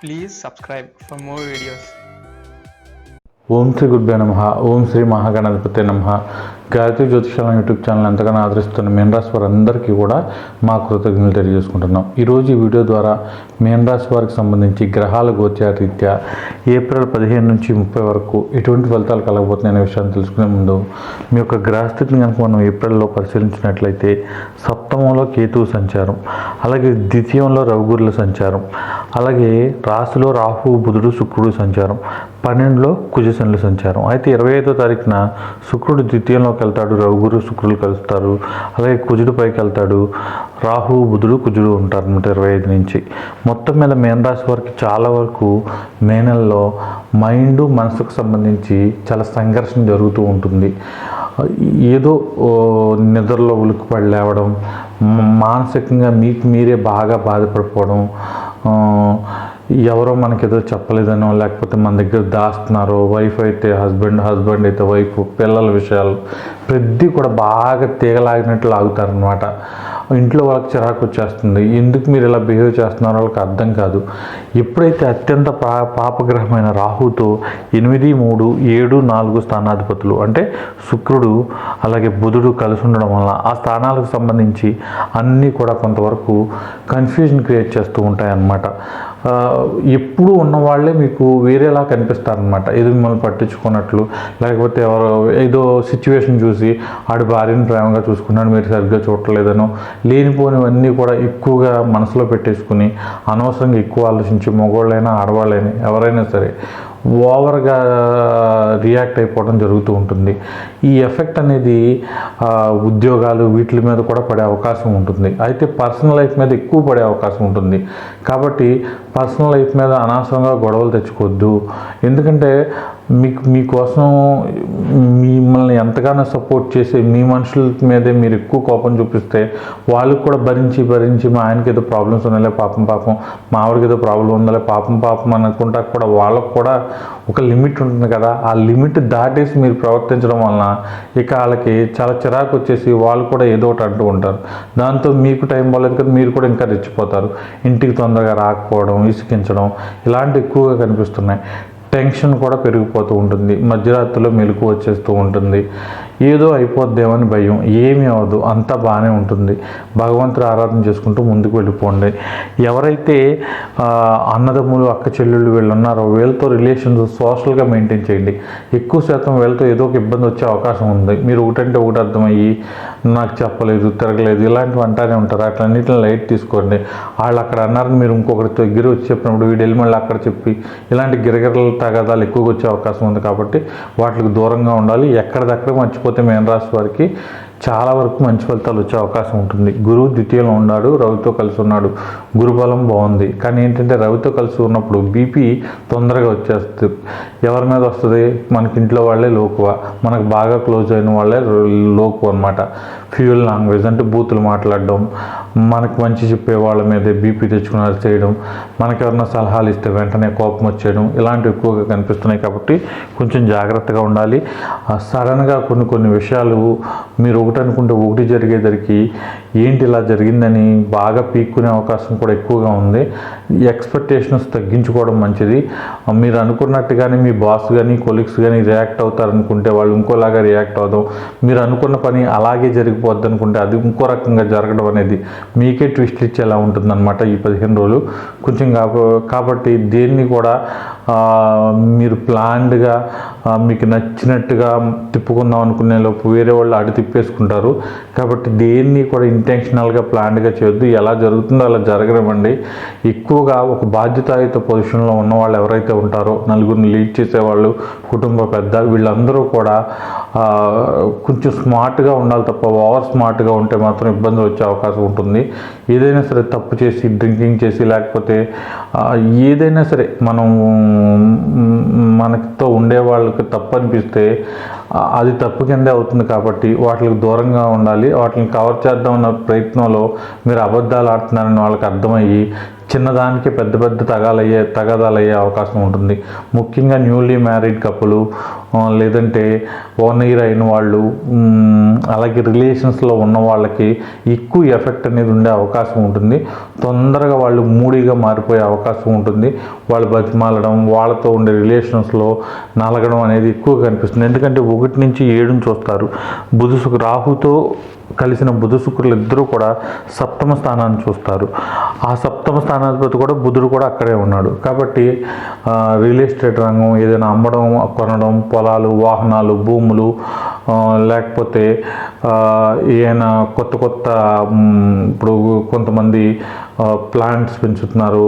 Please subscribe for more videos. ఓం శ్రీ గురుభ్యో నమ ఓం శ్రీ మహాగణాధిపతి నమ గాయత్రి జ్యోతిషాల యూట్యూబ్ ఛానల్ ఎంతగానో ఆదరిస్తున్న మీన రాశి వారందరికీ కూడా మా కృతజ్ఞతలు తెలియజేసుకుంటున్నాం. ఈరోజు ఈ వీడియో ద్వారా మీన రాశి వారికి సంబంధించి గ్రహాల గోచారీత్యా ఏప్రిల్ పదిహేను నుంచి ముప్పై వరకు ఎటువంటి ఫలితాలు కలగబోతున్నాయి అనే విషయాన్ని తెలుసుకునే ముందు మీ యొక్క గ్రహస్థితిని కనుక మనం ఏప్రిల్లో పరిశీలించినట్లయితే సప్తమంలో కేతువు సంచారం అలాగే ద్వితీయంలో రవిగురుల సంచారం అలాగే రాశిలో రాహు బుధుడు శుక్రుడు సంచారం పన్నెండులో కుజశనులు సంచారం. అయితే ఇరవై ఐదో తారీఖున శుక్రుడు ద్వితీయంలో ద్వితీయంలోకి వెళ్తాడు రఘుగురు శుక్రులు కలుస్తారు. అలాగే కుజుడు పైకి వెళ్తాడు. రాహు బుధుడు కుజుడు ఉంటారు అనమాట ఇరవై ఐదు నుంచి. మొత్తం మీద మేనరాశి వరకు వారికి చాలా వరకు మే నెలలో మైండ్ మనసుకు సంబంధించి చాలా సంఘర్షణ జరుగుతూ ఉంటుంది. ఏదో నిద్రలో ఉలిక్కిపడి లేవడం మానసికంగా మీకు మీరే బాగా బాధపడిపోవడం ఎవరో మనకేదో చెప్పలేదనో లేకపోతే మన దగ్గర దాస్తున్నారో వైఫ్ అయితే హస్బెండ్ హస్బెండ్ అయితే వైఫ్ పిల్లల విషయాలు ప్రతి కూడా బాగా తీగలాగినట్టు లాగుతారనమాట ఇంట్లో వాళ్ళకి చిరాకు వచ్చేస్తుంది. ఎందుకు మీరు ఇలా బిహేవ్ చేస్తున్నారో వాళ్ళకి అర్థం కాదు. ఎప్పుడైతే అత్యంత పా పాపగ్రహమైన రాహుతో ఎనిమిది మూడు ఏడు నాలుగు స్థానాధిపతులు అంటే శుక్రుడు అలాగే బుధుడు కలిసి ఉండడం వల్ల ఆ స్థానాలకు సంబంధించి అన్నీ కూడా కొంతవరకు కన్ఫ్యూజన్ క్రియేట్ చేస్తూ ఉంటాయన్నమాట. ఎప్పుడు ఉన్న వాళ్ళే మీకు వేరేలా కనిపిస్తారనమాట ఏదో మిమ్మల్ని పట్టించుకున్నట్లు. లేకపోతే ఎవరో ఏదో సిచ్యువేషన్ చూసి ఆడి భార్యను ప్రేమగా చూసుకున్నాడు మీరు సరిగ్గా చూడలేదనో లేనిపోనివన్నీ కూడా ఎక్కువగా మనసులో పెట్టేసుకుని అనవసరంగా ఎక్కువ ఆలోచించి మగవాళ్ళైనా ఆడవాళ్ళైనా ఎవరైనా సరే ఓవర్గా రియాక్ట్ అయిపోవడం జరుగుతూ ఉంటుంది. ఈ ఎఫెక్ట్ అనేది ఉద్యోగాలు వీటి మీద కూడా పడే అవకాశం ఉంటుంది. అయితే పర్సనల్ లైఫ్ మీద ఎక్కువ పడే అవకాశం ఉంటుంది. కాబట్టి పర్సనల్ లైఫ్ మీద అనవసరంగా గొడవలు తెచ్చుకోవద్దు. ఎందుకంటే మీకు మీకోసం మిమ్మల్ని ఎంతగానో సపోర్ట్ చేసే మీ మనుషుల మీదే మీరు ఎక్కువ కోపం చూపిస్తే వాళ్ళు కూడా భరించి భరించి మా ఆయనకి ఏదో ప్రాబ్లమ్స్ ఉన్నాలే పాపం పాపం మా ఆవిడకి ఏదో ప్రాబ్లం ఉందలే పాపం పాపం అనుకుంటా కూడా వాళ్ళకు కూడా ఒక లిమిట్ ఉంటుంది కదా. ఆ లిమిట్ దాటేసి మీరు ప్రవర్తించడం వలన ఇక వాళ్ళకి చాలా చిరాకు వచ్చేసి వాళ్ళు కూడా ఏదో ఒకటి అంటూ ఉంటారు. దాంతో మీకు టైం బాగాలేదు కదా మీరు కూడా ఇంకా రెచ్చిపోతారు. ఇంటికి తొందరగా రాకపోవడం ఇసుకించడం ఇలాంటివి ఎక్కువగా కనిపిస్తున్నాయి. టెన్షన్ కూడా పెరిగిపోతూ ఉంటుంది. మధ్యరాత్రిలో మెలకు వచ్చేస్తూ ఉంటుంది. ఏదో అయిపోద్దేమని భయం. ఏమీ అవ్వదు. అంతా బాగానే ఉంటుంది. భగవంతుడు ఆరాధన చేసుకుంటూ ముందుకు వెళ్ళిపోండి. ఎవరైతే అన్నదమ్ములు అక్క చెల్లెళ్ళు వీళ్ళు ఉన్నారో వీళ్ళతో రిలేషన్స్ సోషల్గా మెయింటైన్ చేయండి. ఎక్కువ శాతం వీళ్ళతో ఏదో ఒక ఇబ్బంది వచ్చే అవకాశం ఉంది. మీరు ఒకటంటే ఒకటి అర్థమయ్యి నాకు చెప్పలేదు తిరగలేదు ఇలాంటివి అంటానే ఉంటారు. అట్లన్నిటిని లైట్ తీసుకోండి. వాళ్ళు అక్కడ అన్నారని మీరు ఇంకొకరితో దగ్గర వచ్చి చెప్పినప్పుడు వీడు వెళ్ళి మళ్ళీ అక్కడ చెప్పి ఇలాంటి గిరగిరల తగాదాలు ఎక్కువగా వచ్చే అవకాశం ఉంది కాబట్టి వాటికి దూరంగా ఉండాలి. ఎక్కడిదక్కడ మర్చిపో మేన రాశి వారికి చాలా వరకు మంచి ఫలితాలు వచ్చే అవకాశం ఉంటుంది. గురువు ద్వితీయంలో ఉన్నాడు రవితో కలిసి ఉన్నాడు. గురుబలం బాగుంది. కానీ ఏంటంటే రవితో కలిసి ఉన్నప్పుడు బీపీ తొందరగా వచ్చేస్తుంది. ఎవరి మీద వస్తుంది? మనకి ఇంట్లో వాళ్ళే లోకువ. మనకు బాగా క్లోజ్ అయిన వాళ్ళే లోకు అనమాట ఫ్యూయల్ లాంగ్వేజ్ అంటే బూతులు మాట్లాడడం మనకు మంచి చెప్పే వాళ్ళ మీద బీపీ తెచ్చుకున్నారు చేయడం మనకి ఎవరైనా సలహాలు ఇస్తే వెంటనే కోపం వచ్చేయడం ఇలాంటివి ఎక్కువగా కనిపిస్తున్నాయి కాబట్టి కొంచెం జాగ్రత్తగా ఉండాలి. ఆ సడన్గా కొన్ని కొన్ని విషయాలు మీరు ఒకటి అనుకుంటే ఒకటి జరిగేసరికి ఏంటి ఇలా జరిగిందని బాగా పీక్కునే అవకాశం కూడా ఎక్కువగా ఉంది. ఎక్స్పెక్టేషన్స్ తగ్గించుకోవడం మంచిది. మీరు అనుకున్నట్టుగానే మీ బాస్ కానీ కొలీగ్స్ కానీ రియాక్ట్ అవుతారనుకుంటే వాళ్ళు ఇంకోలాగా రియాక్ట్ అవుదాం. మీరు అనుకున్న పని అలాగే జరిగిపోద్ది అనుకుంటే అది ఇంకో రకంగా జరగడం అనేది మీకే ట్విస్ట్ ఇచ్చేలా ఉంటుందన్నమాట ఈ పదిహేను రోజులు. కొంచెం కాబ- కాబట్టి దేన్ని కూడా మీరు ప్లాన్డ్గా మీకు నచ్చినట్టుగా తిప్పుకుందాం అనుకునే లోపు వేరే వాళ్ళు అడి తిప్పేసుకుంటారు. కాబట్టి దేన్ని కూడా ఇంటెన్షనల్గా ప్లాన్డ్గా చేయొద్దు. ఎలా జరుగుతుందో అలా జరగనివ్వండి. ఎక్కువగా ఒక బాధ్యతాయుత పొజిషన్లో ఉన్న వాళ్ళు ఎవరైతే ఉంటారో నలుగురిని లీడ్ చేసేవాళ్ళు కుటుంబ పెద్ద వీళ్ళందరూ కూడా కొంచెం స్మార్ట్గా ఉండాలి తప్ప ఓవర్ స్మార్ట్గా ఉంటే మాత్రం ఇబ్బంది వచ్చే అవకాశం ఉంటుంది. ఏదైనా సరే తప్పు చేసి డ్రింకింగ్ చేసి లేకపోతే ఏదైనా సరే మనం మనతో ఉండే వాళ్ళకి తప్పు అనిపిస్తే అది తప్పు కిందే అవుతుంది కాబట్టి వాటికి దూరంగా ఉండాలి. వాటిని కవర్ చేద్దామన్న ప్రయత్నంలో మీరు అబద్ధాలు ఆడుతున్నారని వాళ్ళకి అర్థమయ్యి చిన్నదానికి పెద్ద పెద్ద తగాలయ్యే తగాదాలయ్యే అవకాశం ఉంటుంది. ముఖ్యంగా న్యూలీ మ్యారీడ్ కప్పులు లేదంటే వన్ ఇయర్ అయిన వాళ్ళు అలాగే రిలేషన్స్లో ఉన్న వాళ్ళకి ఎక్కువ ఎఫెక్ట్ అనేది ఉండే అవకాశం ఉంటుంది. తొందరగా వాళ్ళు మూడీగా మారిపోయే అవకాశం ఉంటుంది. వాళ్ళు బతిమాలడం వాళ్ళతో ఉండే రిలేషన్స్లో నలగడం అనేది ఎక్కువ కనిపిస్తుంది. ఎందుకంటే ఒకటి నుంచి ఏడుని చూస్తారు. బుధుసుకు రాహుతో కలిసిన బుధ శుక్రులు ఇద్దరూ కూడా సప్తమ స్థానాన్ని చూస్తారు. ఆ సప్తమ స్థానాధిపతి కూడా బుధుడు కూడా అక్కడే ఉన్నాడు. కాబట్టి రియల్ ఎస్టేట్ రంగం ఏదైనా అమ్మడం కొనడం పొలాలు వాహనాలు భూములు లేకపోతే ఏదైనా ఏమైనా కొత్త కొత్త ఇప్పుడు కొంతమంది ప్లాంట్స్ పెంచుతున్నారు.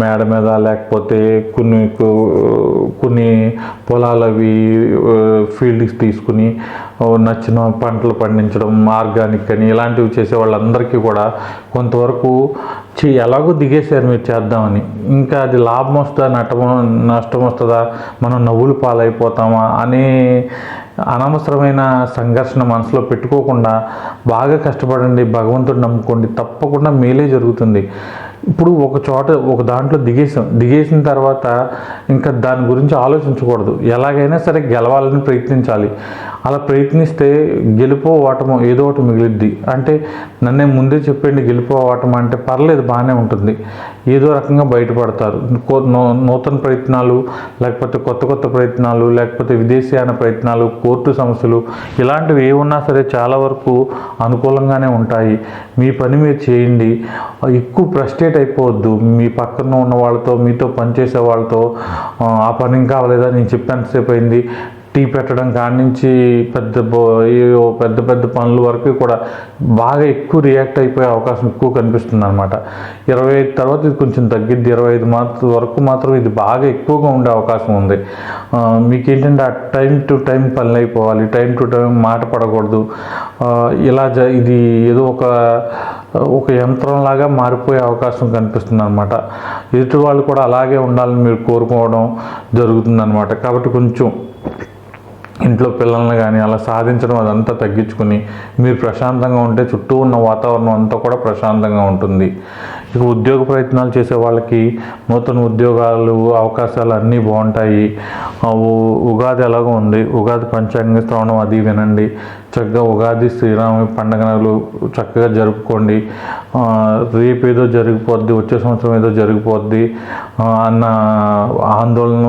మేడ మీద లేకపోతే కొన్ని కొన్ని పొలాలు అవి ఫీల్డ్కి తీసుకుని నచ్చిన పంటలు పండి పండించడం ఆర్గానిక్ అని ఇలాంటివి చేసే వాళ్ళందరికీ కూడా కొంతవరకు చే ఎలాగో దిగేశారు మీరు చేద్దామని. ఇంకా అది లాభం వస్తుందా నష్టం నష్టం వస్తుందా మనం నవ్వులు పాలైపోతామా అనే అనవసరమైన సంఘర్షణ మనసులో పెట్టుకోకుండా బాగా కష్టపడండి భగవంతుడు నమ్ముకోండి తప్పకుండా మేలే జరుగుతుంది. ఇప్పుడు ఒక చోట ఒక దాంట్లో దిగేసాం. దిగేసిన తర్వాత ఇంకా దాని గురించి ఆలోచించకూడదు. ఎలాగైనా సరే గెలవాలని ప్రయత్నించాలి. అలా ప్రయత్నిస్తే గెలుపో ఓటమో ఏదో ఒకటి మిగిలిద్ది. అంటే నన్నే ముందే చెప్పండి గెలుపో ఓటమో అంటే పర్లేదు బాగానే ఉంటుంది. ఏదో రకంగా బయటపడతారు. నూతన ప్రయత్నాలు లేకపోతే కొత్త కొత్త ప్రయత్నాలు లేకపోతే విదేశీయాన ప్రయత్నాలు కోర్టు సమస్యలు ఇలాంటివి ఏమున్నా సరే చాలా వరకు అనుకూలంగానే ఉంటాయి. మీ పని మీరు చేయండి. ఎక్కువ ఫ్రస్ట్రేట్ అయిపోవద్దు. మీ పక్కన ఉన్న వాళ్ళతో మీతో పనిచేసే వాళ్ళతో "ఆ, ఆ పని ఇంకా అవ్వలేదా? నేను చెప్పేంతసేపు అయింది. టీ పెట్టడం కాడి నుంచి పెద్ద బో- పెద్ద పెద్ద పనుల వరకు కూడా బాగా ఎక్కువ రియాక్ట్ అయిపోయే అవకాశం ఎక్కువ కనిపిస్తుంది అనమాట ఇరవై ఐదు తర్వాత ఇది కొంచెం తగ్గిద్ది. ఇరవై ఐదు మాత్రం వరకు మాత్రం ఇది బాగా ఎక్కువగా ఉండే అవకాశం ఉంది. మీకు ఏంటంటే ఆ టైం టు టైం పనులు అయిపోవాలి. టైం టు టైం మాట పడకూడదు. ఇలా జ ఇది ఏదో ఒక ఒక యంత్రంలాగా మారిపోయే అవకాశం కనిపిస్తుంది అనమాట ఎదుటి వాళ్ళు కూడా అలాగే ఉండాలని మీరు కోరుకోవడం జరుగుతుందనమాట కాబట్టి కొంచెం ఇంట్లో పిల్లల్ని కానీ అలా సాధించడం అదంతా తగ్గించుకుని మీరు ప్రశాంతంగా ఉంటే చుట్టూ ఉన్న వాతావరణం అంతా కూడా ప్రశాంతంగా ఉంటుంది. ఇక ఉద్యోగ ప్రయత్నాలు చేసే వాళ్ళకి నూతన ఉద్యోగాలు అవకాశాలు అన్నీ బాగుంటాయి. ఆ, ఉ- ఉగాది ఎలాగో ఉంది. ఉగాది పంచాంగ శ్రవణం అది వినండి. చక్కగా ఉగాది శ్రీరామ పండగలు చక్కగా జరుపుకోండి. రేపు ఏదో జరిగిపోద్ది వచ్చే సంవత్సరం ఏదో జరిగిపోద్ది అన్న ఆందోళన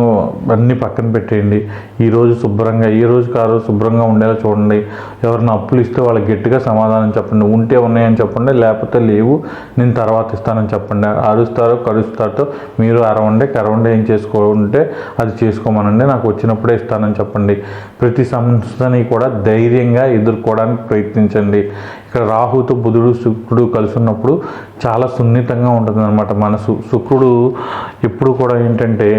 అన్నీ పక్కన పెట్టేయండి. ఈరోజు శుభ్రంగా ఈ రోజు కారు శుభ్రంగా ఉండేలా చూడండి. ఎవరైనా అప్పులు ఇస్తే వాళ్ళకి గట్టిగా సమాధానం చెప్పండి. ఉంటే ఉన్నాయని చెప్పండి లేకపోతే లేవు నేను తర్వాత ఇస్తానని చెప్పండి. అరుస్తారో కరుస్తారో మీరు అరవండి కరవండి ఏం చేసుకోంటే అది చేసుకోమనండి. నాకు వచ్చినప్పుడే ఇస్తానని చెప్పండి. ప్రతి సంస్థని కూడా ధైర్యంగా ఎదుర్కోవడానికి ప్రయత్నించండి. ఇక్కడ రాహుతో బుధుడు శుక్రుడు కలిసి ఉన్నప్పుడు చాలా సున్నితంగా ఉంటుంది అనమాట మనసు. శుక్రుడు ఎప్పుడు కూడా ఏంటంటే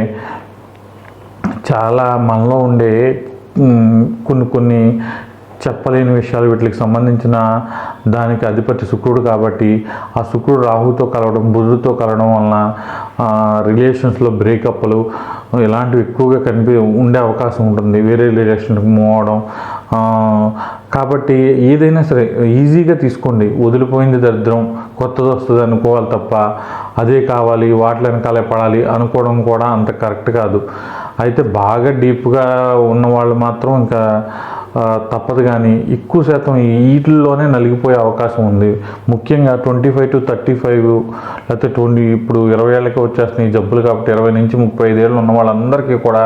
చాలా మనలో ఉండే కొన్ని కొన్ని చెప్పలేని విషయాలు వీటికి సంబంధించిన దానికి అధిపతి శుక్రుడు కాబట్టి ఆ శుక్రుడు రాహుతో కలవడం బుధుడితో కలవడం వలన రిలేషన్స్లో బ్రేకప్లు ఇలాంటివి ఎక్కువగా కనిపి ఉండే అవకాశం ఉంటుంది. వేరే రిలేషన్కి మూవ్ అవడం కాబట్టి ఏదైనా సరే ఈజీగా తీసుకోండి. వదిలిపోయింది దరిద్రం కొత్తది వస్తుంది అనుకోవాలి తప్ప అదే కావాలి వాటి వెనకాలే పడాలి అనుకోవడం కూడా అంత కరెక్ట్ కాదు. అయితే బాగా డీప్గా ఉన్న వాళ్ళు మాత్రం ఇంకా తప్పదు కానీ ఎక్కువ శాతం వీటిల్లోనే నలిగిపోయే అవకాశం ఉంది. ముఖ్యంగా twenty five to thirty five లేకపోతే ట్వంటీ ఇప్పుడు ఇరవై ఏళ్ళకి వచ్చేస్తున్నాయి జబ్బులు కాబట్టి ఇరవై నుంచి ముప్పై ఐదేళ్ళు ఉన్న వాళ్ళందరికీ కూడా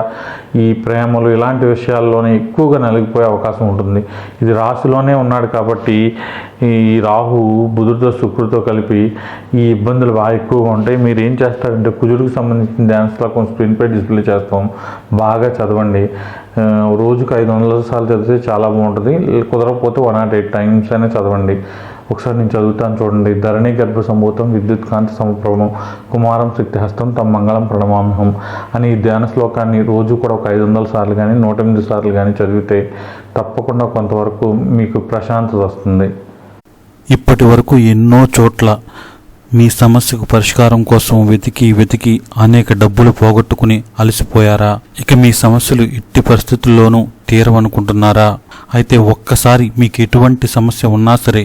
ఈ ప్రేమలు ఇలాంటి విషయాల్లోనే ఎక్కువగా నలిగిపోయే అవకాశం ఉంటుంది. ఇది రాశిలోనే ఉన్నాడు కాబట్టి ఈ రాహు బుధుడితో శుక్రుడితో కలిపి ఈ ఇబ్బందులు బాగా ఎక్కువగా ఉంటాయి. మీరు ఏం చేస్తారంటే కుజుడికి సంబంధించిన డ్యాన్స్లో కొంచెం స్క్రీన్ పై డిస్ప్లే చేస్తాం. బాగా చదవండి. రోజుకు ఐదు వందల సార్లు చదివితే చాలా బాగుంటుంది. కుదరకపోతే వన్ నాట్ ఎయిట్ టైమ్స్ అయినా చదవండి. ఒకసారి నేను చదువుతాను చూడండి. ధరణి గర్భ సంభూతం విద్యుత్ కాంతి సమప్రభం కుమారం శక్తిహస్తం తమ మంగళం ప్రణమామ్యహం అని ఈ ధ్యాన శ్లోకాన్ని రోజు కూడా ఒక ఐదు వందల సార్లు కానీ నూట ఎనిమిది సార్లు కానీ చదివితే తప్పకుండా కొంతవరకు మీకు ప్రశాంతత వస్తుంది. ఇప్పటి వరకు ఎన్నో చోట్ల మీ సమస్యకు పరిష్కారం కోసం వెతికి వెతికి అనేక డబ్బులు పోగొట్టుకుని అలసిపోయారా? ఇక మీ సమస్యలు ఎట్టి పరిస్థితుల్లోనూ తీరవనుకుంటున్నారా? అయితే ఒక్కసారి మీకు ఎటువంటి సమస్య ఉన్నా సరే